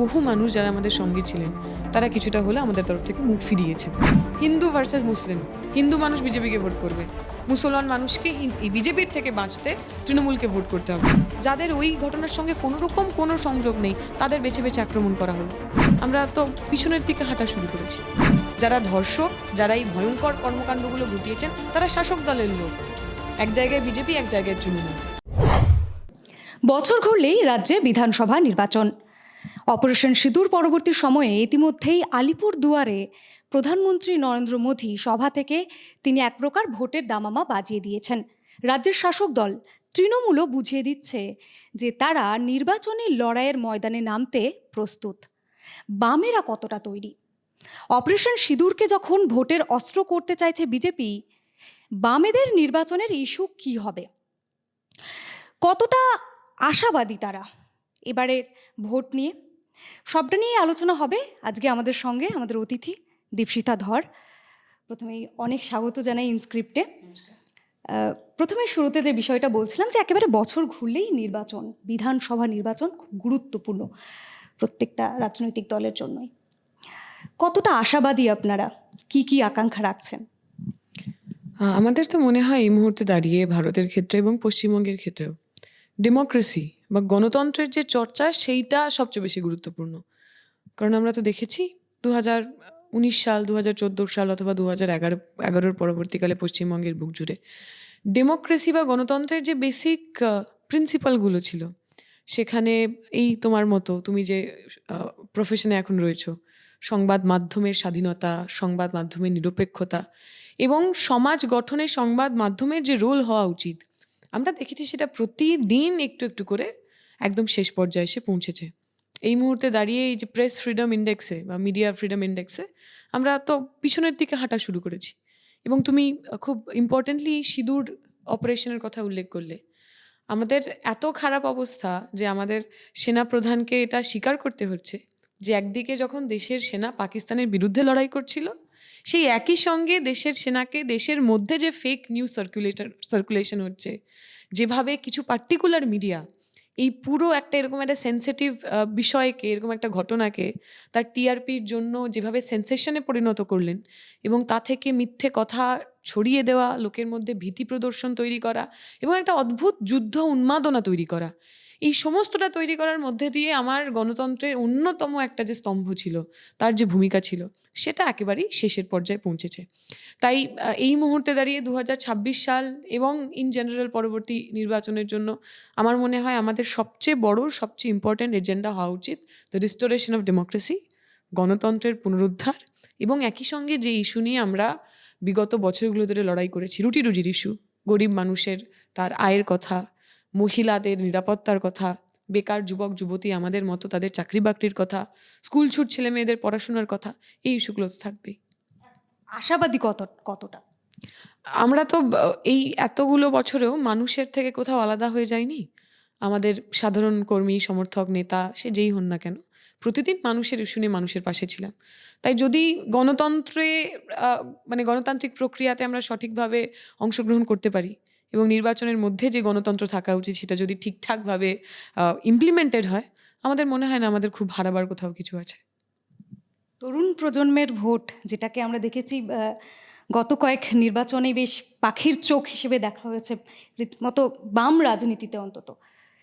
বহু মানুষ যারা আমাদের সঙ্গে ছিলেন, তারা কিছুটা হলে আমাদের তরফ থেকে মুখ ফিরিয়েছেন। হিন্দু ভার্সেস মুসলিম, হিন্দু মানুষ বিজেপিকে ভোট করবে। মুসলমান মানুষকে বিজেপির থেকে বাঁচতে তৃণমূলকে ভোট করতে হবে। যাদের ওই ঘটনার সঙ্গে কোনো রকম কোনো সংযোগ নেই, তাদের বেছে বেছে আক্রমণ করা হলো। আমরা তো পিছনের দিকে হাঁটা শুরু করেছি। যারা ধর্ষক, যারা এই ভয়ঙ্কর কর্মকাণ্ডগুলো ঘটিয়েছেন, তারা শাসক দলের লোক। এক জায়গায় বিজেপি, এক জায়গায় তৃণমূল। বছর ঘুরলেই রাজ্যে বিধানসভা নির্বাচন। অপারেশন সিঁদুর পরবর্তী সময়ে ইতিমধ্যেই আলিপুর দুয়ারে প্রধানমন্ত্রী নরেন্দ্র মোদী সভা থেকে তিনি এক প্রকার ভোটের দামামা বাজিয়ে দিয়েছেন। রাজ্যের শাসক দল তৃণমূলও বুঝিয়ে দিচ্ছে যে তারা নির্বাচনী লড়াইয়ের ময়দানে নামতে প্রস্তুত। বামেরা কতটা তৈরি? অপারেশন সিঁদুরকে যখন ভোটের অস্ত্র করতে চাইছে বিজেপি, বামেদের নির্বাচনের ইস্যু কী হবে? কতটা আশাবাদী তারা? এবারের ভোট নিয়ে সবটা নিয়ে আলোচনা হবে আজকে আমাদের সঙ্গে আমাদের অতিথি দীপশিতা ধর। প্রথমেই অনেক স্বাগত জানাই ইনস্ক্রিপ্টে প্রথমে শুরুতে যে বিষয়টা বলছিলাম যে একেবারে বছর ঘুরলেই নির্বাচন বিধানসভা নির্বাচন খুব গুরুত্বপূর্ণ প্রত্যেকটা রাজনৈতিক দলের জন্যই। কতটা আশাবাদী আপনারা? কি কি আকাঙ্ক্ষা রাখছেন? আমাদের তো মনে হয় এই মুহূর্তে দাঁড়িয়ে ভারতের ক্ষেত্রে এবং পশ্চিমবঙ্গের ক্ষেত্রেও। ডেমোক্রেসি বা গণতন্ত্রের যে চর্চা, সেইটা সবচেয়ে বেশি গুরুত্বপূর্ণ। কারণ আমরা তো দেখেছি দু হাজার উনিশ সাল দু হাজার চোদ্দ সাল অথবা দু হাজার এগারো, এগারোর পরবর্তীকালে পশ্চিমবঙ্গের বুক জুড়ে। ডেমোক্রেসি বা গণতন্ত্রের যে বেসিক প্রিন্সিপালগুলো ছিল, সেখানে এই তোমার মতো, তুমি যে প্রফেশনে এখন রয়েছো, সংবাদ মাধ্যমের স্বাধীনতা, সংবাদ মাধ্যমের নিরপেক্ষতা এবং সমাজ গঠনে সংবাদ মাধ্যমের যে রোল হওয়া উচিত, আমরা দেখেছি সেটা প্রতিদিন একটু একটু করে একদম শেষ পর্যায়ে এসে পৌঁছেছে। এই মুহূর্তে দাঁড়িয়ে এই যে প্রেস ফ্রিডম ইন্ডেক্সে বা মিডিয়া ফ্রিডম ইন্ডেক্সে আমরা তো পিছনের দিকে হাঁটা শুরু করেছি। এবং তুমি খুব ইম্পর্টেন্টলি সিঁদুর অপারেশনের কথা উল্লেখ করলে। আমাদের এত খারাপ অবস্থা যে আমাদের সেনা প্রধানকে এটা স্বীকার করতে হচ্ছে যে একদিকে যখন দেশের সেনা পাকিস্তানের বিরুদ্ধে লড়াই করছিল, সেই একই সঙ্গে দেশের সেনাকে দেশের মধ্যে যে ফেক নিউজ সার্কুলেটর সার্কুলেশন হচ্ছে, যেভাবে কিছু পার্টিকুলার মিডিয়া এই পুরো একটা এরকম একটা সেন্সিটিভ বিষয়কে, এরকম একটা ঘটনাকে তার টিআরপির জন্য যেভাবে সেন্সেশনে পরিণত করলেন এবং তা থেকে মিথ্যে কথা ছড়িয়ে দেওয়া, লোকের মধ্যে ভীতি প্রদর্শন তৈরি করা এবং একটা অদ্ভুত যুদ্ধ উন্মাদনা তৈরি করা। এই সমস্তটা তৈরি করার মধ্যে দিয়ে আমার গণতন্ত্রের অন্যতম একটা যে স্তম্ভ ছিল, তার যে ভূমিকা ছিল, সেটা একেবারেই শেষের পর্যায়ে পৌঁছেছে। তাই এই মুহূর্তে দাঁড়িয়ে দু হাজার ছাব্বিশ সাল এবং ইন জেনারেল পরবর্তী নির্বাচনের জন্য আমার মনে হয় আমাদের সবচেয়ে বড়, সবচেয়ে ইম্পর্ট্যান্ট এজেন্ডা হওয়া উচিত দ্য রিস্টোরেশন অফ ডেমোক্রেসি গণতন্ত্রের পুনরুদ্ধার এবং একই সঙ্গে যে ইস্যু নিয়ে আমরা বিগত বছরগুলো ধরে লড়াই করেছি রুটি রুজির ইস্যু গরিব মানুষের তার আয়ের কথা মহিলাদের নিরাপত্তার কথা বেকার যুবক যুবতী আমাদের মতো তাদের চাকরি বাকরির কথা স্কুল ছুট ছেলে মেয়েদের পড়াশোনার কথা এই ইস্যুগুলো তো থাকবেই আশাবাদী কত কতটা? আমরা তো এই এতগুলো বছরেও মানুষের থেকে কোথাও আলাদা হয়ে যায়নি আমাদের সাধারণ কর্মী সমর্থক নেতা সে যেই হন না কেন প্রতিদিন মানুষের ইস্যু নিয়ে মানুষের পাশে ছিলাম। তাই যদি গণতন্ত্রে মানে গণতান্ত্রিক প্রক্রিয়াতে আমরা সঠিকভাবে অংশগ্রহণ করতে পারি এবং নির্বাচনের মধ্যে যে গণতন্ত্র থাকা উচিত সেটা যদি ঠিকঠাকভাবে ইমপ্লিমেন্টেড হয় আমাদের মনে হয় না আমাদের খুব হারাবার কোথাও কিছু আছে। তরুণ প্রজন্মের ভোট যেটাকে আমরা দেখেছি গত কয়েক নির্বাচনে বেশ পাখির চোখ হিসেবে দেখা হয়েছে রীতিমতো বাম রাজনীতিতে অন্তত।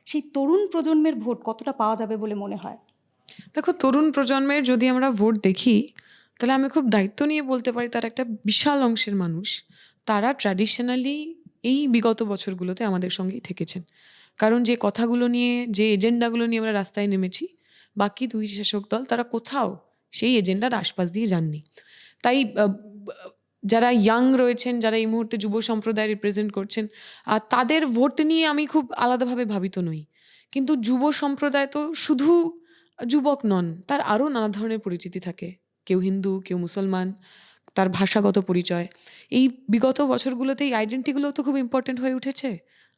সেই তরুণ প্রজন্মের ভোট কতটা পাওয়া যাবে বলে মনে হয়? দেখো তরুণ প্রজন্মের যদি আমরা ভোট দেখি তাহলে আমি খুব দায়িত্ব নিয়ে বলতে পারি তার একটা বিশাল অংশের মানুষ তারা ট্র্যাডিশনালি এই বিগত বছরগুলোতে আমাদের সঙ্গেই থেকেছেন। কারণ যে কথাগুলো নিয়ে, যে এজেন্ডাগুলো নিয়ে আমরা রাস্তায় নেমেছি, বাকি দুই শাসক দল, তারা কোথাও সেই এজেন্ডার আশপাশ দিয়ে যাননি। তাই যারা ইয়াং রয়েছেন, যারা এই মুহূর্তে যুব সম্প্রদায় রিপ্রেজেন্ট করছেন আর তাদের ভোট নিয়ে আমি খুব আলাদাভাবে ভাবিত নই। কিন্তু যুব সম্প্রদায় তো শুধু যুবক নন, তার আরও নানা ধরনের পরিচিতি থাকে। কেউ হিন্দু, কেউ মুসলমান তার ভাষাগত পরিচয়। এই বিগত বছরগুলোতে এই আইডেন্টিটিগুলো তো খুব ইম্পর্টেন্ট হয়ে উঠেছে।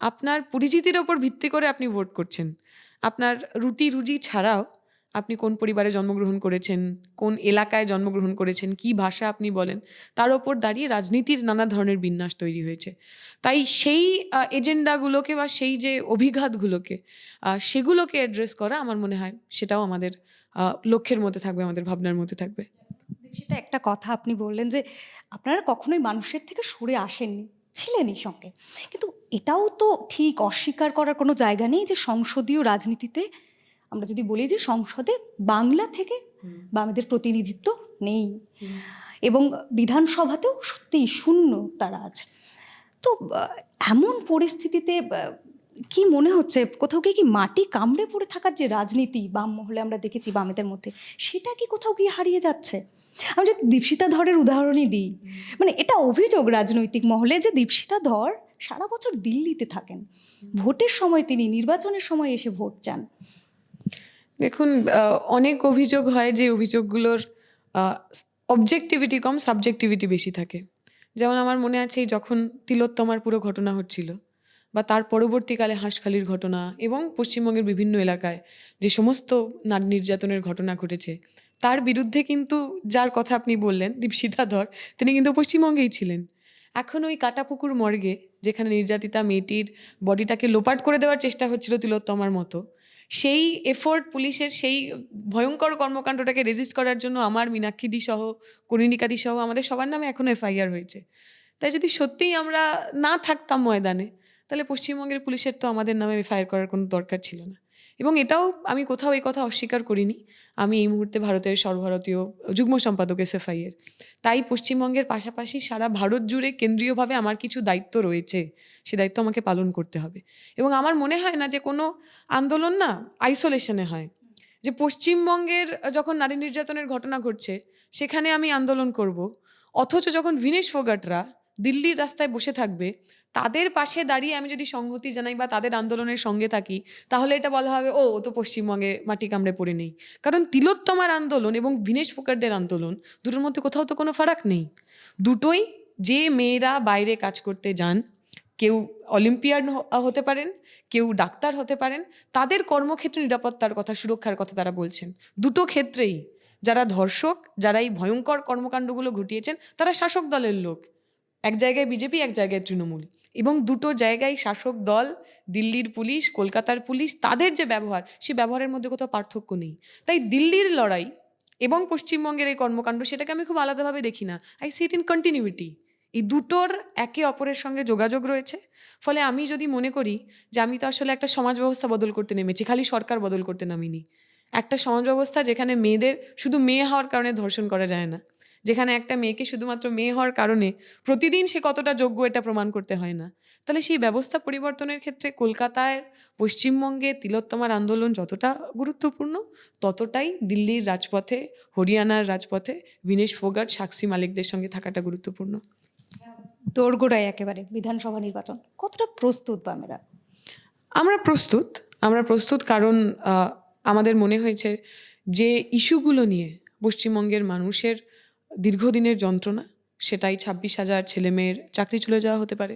আপনার পরিচিতির ওপর ভিত্তি করে আপনি ভোট করছেন। আপনার রুটি রুজি ছাড়াও আপনি কোন পরিবারে জন্মগ্রহণ করেছেন, কোন এলাকায় জন্মগ্রহণ করেছেন, কি ভাষা আপনি বলেন, তার ওপর দাঁড়িয়ে রাজনীতির নানা ধরনের বিন্যাস তৈরি হয়েছে। তাই সেই এজেন্ডাগুলোকে বা সেই যে অভিঘাতগুলোকে সেগুলোকে অ্যাড্রেস করা আমার মনে হয় সেটাও আমাদের লক্ষ্যের মধ্যে থাকবে, আমাদের ভাবনার মধ্যে থাকবে। সেটা একটা কথা আপনি বললেন যে আপনারা কখনোই মানুষের থেকে সরে আসেননি ছিলেনই সঙ্গে। কিন্তু এটাও তো ঠিক অস্বীকার করার কোনো জায়গা নেই যে সংসদীয় রাজনীতিতে আমরা যদি বলি যে সংসদে বাংলা থেকে বামেদের প্রতিনিধিত্ব নেই। এবং বিধানসভাতেও সত্যিই শূন্য তারা আছে। তো এমন পরিস্থিতিতে কি মনে হচ্ছে? কোথাও কি মাটি কামড়ে পড়ে থাকার যে রাজনীতি বাম মহলে আমরা দেখেছি বামেদের মধ্যে, সেটা কি কোথাও গিয়ে হারিয়ে যাচ্ছে? আমি যদি দীপশিতা ধরের উদাহরণই দিই মানে এটা অভিযোগ রাজনৈতিক মহলে যে দীপশিতা ধর সারা বছর দিল্লিতে থাকেন। ভোটের সময় তিনি, নির্বাচনের সময় এসে ভোট চান। দেখুন অনেক অভিযোগ হয় যে অভিযোগগুলোর অবজেক্টিভিটি কম সাবজেক্টিভিটি বেশি থাকে। যেমন আমার মনে আছে, যখন তিলোত্তমার পুরো ঘটনা হচ্ছিল বা তার পরবর্তীকালে হাঁসখালির ঘটনা এবং পশ্চিমবঙ্গের বিভিন্ন এলাকায় যে সমস্ত নারী নির্যাতনের ঘটনা ঘটেছে, তার বিরুদ্ধে কিন্তু যার কথা আপনি বললেন দীপশিতা ধর তিনি কিন্তু পশ্চিমবঙ্গেই ছিলেন। এখন ওই কাটাপুকুর মর্গে, যেখানে নির্যাতিতা মেয়েটির বডিটাকে লোপাট করে দেওয়ার চেষ্টা হচ্ছিল তিলোত্তমার মতো, সেই এফোর্ট পুলিশের সেই ভয়ঙ্কর কর্মকাণ্ডটাকে রেজিস্ট করার জন্য আমার মীনাক্ষীদি সহ করিণিকাদি সহ আমাদের সবার নামে এখনও এফআইআর হয়েছে। তাই যদি সত্যিই আমরা না থাকতাম ময়দানে তাহলে পশ্চিমবঙ্গের পুলিশের তো আমাদের নামে এফআইআর করার কোনো দরকার ছিল না। এবং এটাও আমি কোথাও এই কথা অস্বীকার করিনি। আমি এই মুহূর্তে ভারতের সর্বভারতীয় যুগ্ম সম্পাদক এসএফআই এর। তাই পশ্চিমবঙ্গের পাশাপাশি সারা ভারত জুড়ে কেন্দ্রীয়ভাবে আমার কিছু দায়িত্ব রয়েছে, সে দায়িত্ব আমাকে পালন করতে হবে। এবং আমার মনে হয় না যে কোনো আন্দোলন না আইসোলেশনে হয়। যে পশ্চিমবঙ্গের যখন নারী নির্যাতনের ঘটনা ঘটছে, সেখানে আমি আন্দোলন করব। অথচ যখন ভিনেশ ফোগাটরা দিল্লির রাস্তায় বসে থাকবে, তাদের পাশে দাঁড়িয়ে আমি যদি সংহতি জানাই বা তাদের আন্দোলনের সঙ্গে থাকি, তাহলে এটা বলা হবে, ও তো পশ্চিমবঙ্গে মাটি কামড়ে পড়ে নেই। কারণ তিলোত্তমার আন্দোলন এবং ভিনেশ ফোকারদের আন্দোলন, দুটোর মধ্যে কোথাও তো কোনো ফারাক নেই। দুটোই যে মেয়েরা বাইরে কাজ করতে যান, কেউ অলিম্পিয়ান হতে পারেন, কেউ ডাক্তার হতে পারেন, তাদের কর্মক্ষেত্রে নিরাপত্তার কথা, সুরক্ষার কথা তারা বলছেন। দুটো ক্ষেত্রেই যারা ধর্ষক যারা এই ভয়ঙ্কর কর্মকাণ্ডগুলো ঘটিয়েছেন, তারা শাসক দলের লোক। এক জায়গায় বিজেপি, এক জায়গায় তৃণমূল। এবং দুটো জায়গায় শাসক দল, দিল্লির পুলিশ, কলকাতার পুলিশ, তাদের যে ব্যবহার, সে ব্যবহারের মধ্যে কোথাও পার্থক্য নেই। তাই দিল্লির লড়াই এবং পশ্চিমবঙ্গের এই কর্মকাণ্ড, সেটাকে আমি খুব আলাদাভাবে দেখি না। I see it in continuity এই দুটোর একে অপরের সঙ্গে যোগাযোগ রয়েছে। ফলে আমি যদি মনে করি যে আমি তো আসলে একটা সমাজ ব্যবস্থা বদল করতে নেমেছি, খালি সরকার বদল করতে নামিনি। একটা সমাজ ব্যবস্থা যেখানে মেয়েদের, শুধু মেয়ে হওয়ার কারণে ধর্ষণ করা যায় না। যেখানে একটা মেয়েকে শুধুমাত্র মেয়ে হওয়ার কারণে প্রতিদিন সে কতটা যোগ্য এটা প্রমাণ করতে হয় না। তাহলে সেই ব্যবস্থা পরিবর্তনের ক্ষেত্রে কলকাতায় পশ্চিমবঙ্গে তিলোত্তমার আন্দোলন যতটা গুরুত্বপূর্ণ ততটাই দিল্লির রাজপথে হরিয়ানার রাজপথে বিনেশ ফোগাট সাক্ষী মালিকদের সঙ্গে থাকাটা গুরুত্বপূর্ণ। দোরগোড়ায় একেবারে বিধানসভা নির্বাচন কতটা প্রস্তুত বামেরা আমরা প্রস্তুত আমরা প্রস্তুত কারণ আমাদের মনে হয়েছে যে ইস্যুগুলো নিয়ে পশ্চিমবঙ্গের মানুষের দীর্ঘদিনের যন্ত্রণা, সেটাই ছাব্বিশ হাজার ছেলেমেয়ের চাকরি চলে যাওয়া হতে পারে।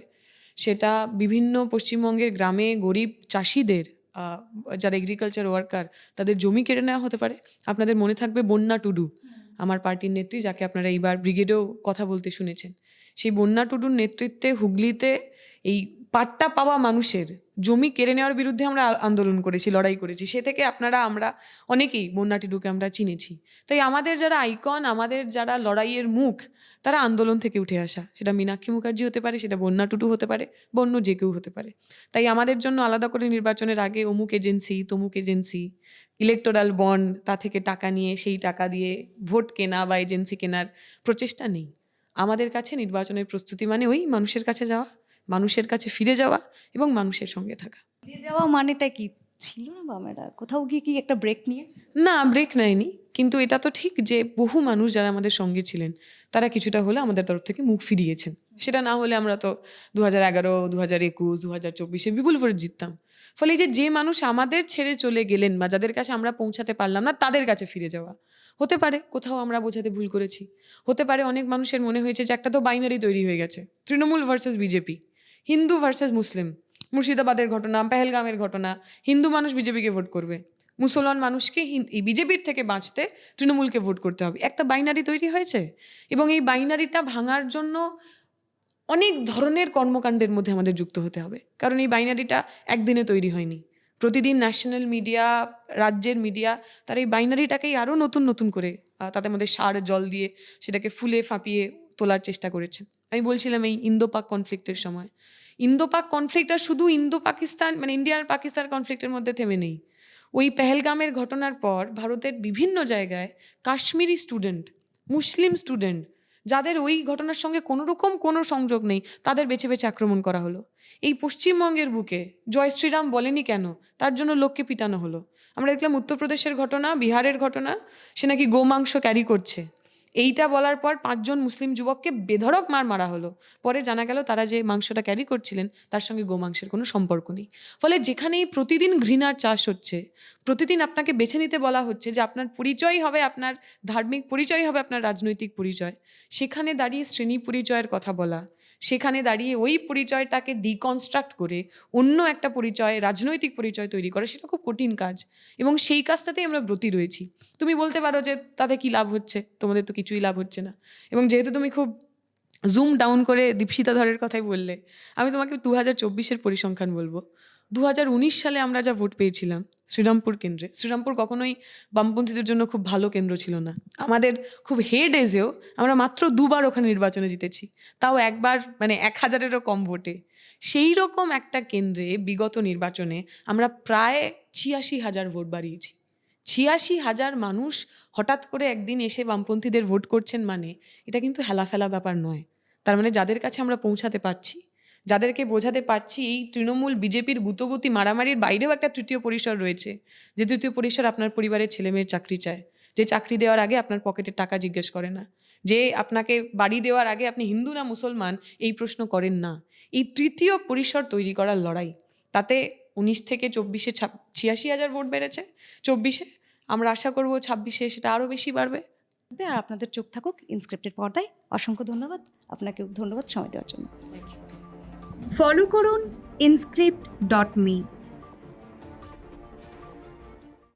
সেটা বিভিন্ন পশ্চিমবঙ্গের গ্রামে গরিব চাষিদের যারা এগ্রিকালচার ওয়ার্কার তাদের জমি কেড়ে নেওয়া হতে পারে। আপনাদের মনে থাকবে বন্যা টুডু, আমার পার্টির নেত্রী যাকে আপনারা এইবার ব্রিগেডেও কথা বলতে শুনেছেন। সেই বন্যা টুডুর নেতৃত্বে হুগলিতে এই পাট্টা পাওয়া মানুষের জমি কেড়ে নেওয়ার বিরুদ্ধে আমরা আন্দোলন করেছি, লড়াই করেছি। সে থেকে আপনারা, আমরা অনেকেই বন্যা টুডুকে আমরা চিনেছি। তাই আমাদের যারা আইকন, আমাদের যারা লড়াইয়ের মুখ, তারা আন্দোলন থেকে উঠে আসা। সেটা মীনাক্ষী মুখার্জি হতে পারে, সেটা বন্যা টুডু হতে পারে, বন্য যে কেউ হতে পারে। তাই আমাদের জন্য আলাদা করে নির্বাচনের আগে অমুক এজেন্সি, তমুক এজেন্সি ইলেকটোরাল বন্ড তা থেকে টাকা নিয়ে সেই টাকা দিয়ে ভোট কেনা বা এজেন্সি কেনার প্রচেষ্টা নেই। আমাদের কাছে নির্বাচনের প্রস্তুতি মানে ওই মানুষের কাছে যাওয়া। মানুষের কাছে ফিরে যাওয়া এবং মানুষের সঙ্গে থাকা। ফিরে যাওয়া মানেটা কি? ছিল না বামেরা কোথাও গিয়ে কি একটা ব্রেক নিয়েছে? না ব্রেক নেয়নি। কিন্তু এটা তো ঠিক যে বহু মানুষ যারা আমাদের সঙ্গে ছিলেন তারা কিছুটা হলে আমাদের তরফ থেকে মুখ ফিরিয়েছেন। সেটা না হলে আমরা তো দু হাজার এগারো দু হাজার একুশ দু হাজার চব্বিশে বিপুল ভোটে জিততাম। ফলে এই যে যে মানুষ আমাদের ছেড়ে চলে গেলেন বা যাদের কাছে আমরা পৌঁছাতে পারলাম না তাদের কাছে ফিরে যাওয়া। হতে পারে কোথাও আমরা বোঝাতে ভুল করেছি। হতে পারে অনেক মানুষের মনে হয়েছে যে একটা তো বাইনারি তৈরি হয়ে গেছে Trinamool versus BJP Hindu versus Muslim. মুর্শিদাবাদের ঘটনা, পেহেলগামের ঘটনা, হিন্দু মানুষ বিজেপিকে ভোট করবে। মুসলমান মানুষকে এই বিজেপির থেকে বাঁচতে তৃণমূলকে ভোট করতে হবে। একটা বাইনারি তৈরি হয়েছে? এবং এই বাইনারিটা ভাঙার জন্য অনেক ধরনের কর্মকাণ্ডের মধ্যে আমাদের যুক্ত হতে হবে। কারণ এই বাইনারিটা একদিনে তৈরি হয়নি। প্রতিদিন ন্যাশনাল মিডিয়া রাজ্যের মিডিয়া তার এই বাইনারিটাকেই আরও নতুন নতুন করে তাদের মধ্যে সার, জল দিয়ে সেটাকে ফুলে, ফাঁপিয়ে তোলার চেষ্টা করেছে। আমি বলছিলাম এই ইন্দো পাক কনফ্লিক্টের সময়। ইন্দো পাক কনফ্লিক্ট আর শুধু ইন্দো পাকিস্তান মানে ইন্ডিয়া আর পাকিস্তান কনফ্লিক্টের মধ্যে থেমে নেই। ওই পেহেলগামের ঘটনার পর ভারতের বিভিন্ন জায়গায় কাশ্মীরি স্টুডেন্ট মুসলিম স্টুডেন্ট যাদের ওই ঘটনার সঙ্গে কোনো রকম কোনো সংযোগ নেই, তাদের বেছে বেছে আক্রমণ করা হলো। এই পশ্চিমবঙ্গের বুকে জয় শ্রীরাম বলেনি কেন? তার জন্য লোককে পিটানো হলো। আমরা দেখলাম উত্তরপ্রদেশের ঘটনা, বিহারের ঘটনা, সে নাকি গোমাংস ক্যারি করছে। এইটা বলার পর পাঁচজন মুসলিম যুবককে বেধড়ক মার মারা হলো। পরে জানা গেল তারা যে মাংসটা ক্যারি করছিলেন, তার সঙ্গে গোমাংসের কোনো সম্পর্ক নেই। ফলে যেখানেই প্রতিদিন ঘৃণার চাষ হচ্ছে, প্রতিদিন আপনাকে বেছে নিতে বলা হচ্ছে যে আপনার পরিচয় হবে আপনার ধার্মিক পরিচয় হবে আপনার রাজনৈতিক পরিচয়। সেখানে দাঁড়িয়ে শ্রেণি পরিচয়ের কথা বলা সেখানে দাঁড়িয়ে ওই পরিচয়টাকে ডিকনস্ট্রাক্ট করে অন্য একটা পরিচয়, রাজনৈতিক পরিচয় তৈরি করা, সেটা খুব কঠিন কাজ। এবং সেই কাজটাতেই আমরা ব্রতী রয়েছি। তুমি বলতে পারো যে তাতে কি লাভ হচ্ছে? তোমাদের তো কিছুই লাভ হচ্ছে না। এবং যেহেতু তুমি খুব জুম ডাউন করে দীপশিতা ধরের কথাই বললে, আমি তোমাকে দু হাজার চব্বিশের পরিসংখ্যান বলব। দু হাজার উনিশ সালে আমরা যা ভোট পেয়েছিলাম, শ্রীরামপুর কেন্দ্রে। শ্রীরামপুর কখনোই বামপন্থীদের জন্য খুব ভালো কেন্দ্র ছিল না। আমাদের খুব হেড এজেও আমরা মাত্র দুবার ওখানে নির্বাচনে জিতেছি। তাও একবার মানে এক হাজারেরও কম ভোটে। সেই রকম একটা কেন্দ্রে বিগত নির্বাচনে আমরা প্রায় ছিয়াশি হাজার ভোট বাড়িয়েছি। ছিয়াশি হাজার মানুষ হঠাৎ করে একদিন এসে বামপন্থীদের ভোট করছেন মানে এটা কিন্তু হেলাফেলা ব্যাপার নয়। তার মানে যাদের কাছে আমরা পৌঁছাতে পারছি যাদেরকে বোঝাতে পারছি, এই তৃণমূল বিজেপির গুতগুতি মারামারির বাইরেও একটা তৃতীয় পরিসর রয়েছে। যে তৃতীয় পরিসর আপনার পরিবারের ছেলেমেয়ের চাকরি চায়। যে চাকরি দেওয়ার আগে আপনার পকেটের টাকা জিজ্ঞেস করে না। যে আপনাকে বাড়ি দেওয়ার আগে আপনি হিন্দু না মুসলমান, এই প্রশ্ন করেন না। এই তৃতীয় পরিসর তৈরি করার লড়াই, তাতে উনিশ থেকে চব্বিশে ছিয়াশি হাজার ভোট বেড়েছে। চব্বিশে আমরা আশা করব ছাব্বিশে সেটা আরও বেশি বাড়বে। আর আপনাদের চোখ থাকুক ইনস্ক্রিপ্টেড পর্দায়। অসংখ্য ধন্যবাদ। আপনাকে ধন্যবাদ সময় দেওয়ার জন্য। ফলো করুন ইনস্ক্রিপ্ট ডট মি